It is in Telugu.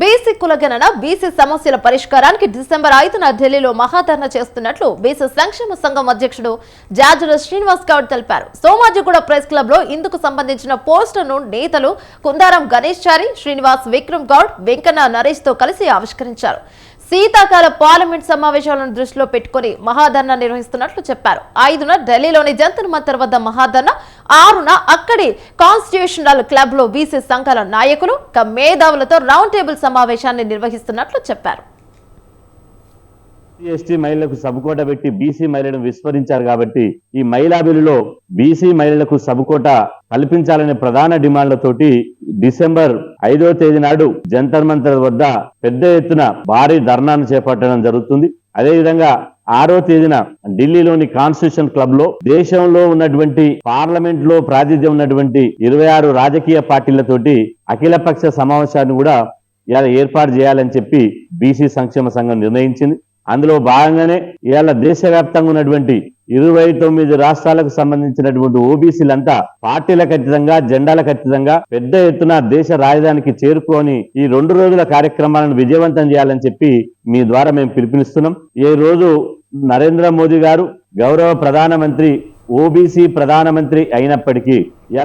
బీసీ కులగణన బీసీ సమస్యల పరిష్కారానికి డిసెంబర్ ఐదున ఢిల్లీలో మహాధరణ చేస్తున్నట్లు బీసీ సంక్షేమ సంఘం అధ్యక్షుడు జాజుల శ్రీనివాస్ గౌడ్ తెలిపారు. సోమాజిగూడ ప్రెస్ క్లబ్లో ఇందుకు సంబంధించిన పోస్టర్ను నేతలు కుందారం గణేష్ చారి శ్రీనివాస్ విక్రమ్ గౌడ్ వెంకన్న నరేష్తో కలిసి ఆవిష్కరించారు. శీతాకాల పార్లమెంట్ సమావేశాలను దృష్టిలో పెట్టుకుని మహాధర్నా నిర్వహిస్తున్నట్లు చెప్పారు. ఐదున ఢిల్లీలోని జంతర్ మంతర్ వద్ద మహాధర్నా ఆరున అక్కడి కాన్స్టిట్యూషనల్ క్లబ్లో బీసీ సంఘాల నాయకులు మేధావులతో రౌండ్ టేబుల్ సమావేశాన్ని నిర్వహిస్తున్నట్లు చెప్పారు. ఎస్టీ మహిళలకు సబకోట పెట్టి బీసీ మహిళలను విస్మరించారు కాబట్టి ఈ మహిళా బిల్లులో బీసీ మహిళలకు సబకోట కల్పించాలనే ప్రధాన డిమాండ్లతోటి డిసెంబర్ ఐదో తేదీ నాడు జంతర్ మంతర్ వద్ద పెద్ద ఎత్తున భారీ ధర్నాను చేపట్టడం జరుగుతుంది. అదేవిధంగా ఆరో తేదీన ఢిల్లీలోని కాన్స్టిట్యూషన్ క్లబ్లో దేశంలో ఉన్నటువంటి పార్లమెంట్లో ప్రాతినిధ్యం ఉన్నటువంటి ఇరవై ఆరు రాజకీయ పార్టీలతోటి అఖిలపక్ష సమావేశాన్ని కూడా ఇలా ఏర్పాటు చేయాలని చెప్పి బీసీ సంక్షేమ సంఘం నిర్ణయించింది. అందులో భాగంగానే ఇవాళ దేశవ్యాప్తంగా ఉన్నటువంటి ఇరవై తొమ్మిది రాష్ట్రాలకు సంబంధించినటువంటి ఓబీసీలంతా పార్టీల ఖచ్చితంగా జెండాల ఖచ్చితంగా పెద్ద ఎత్తున దేశ రాజధానికి చేరుకొని ఈ రెండు రోజుల కార్యక్రమాలను విజయవంతం చేయాలని చెప్పి మీ ద్వారా మేము పిలుపునిస్తున్నాం. ఈ రోజు నరేంద్ర మోదీ గారు గౌరవ ప్రధానమంత్రి ఓబీసీ ప్రధానమంత్రి అయినప్పటికీ ఇలా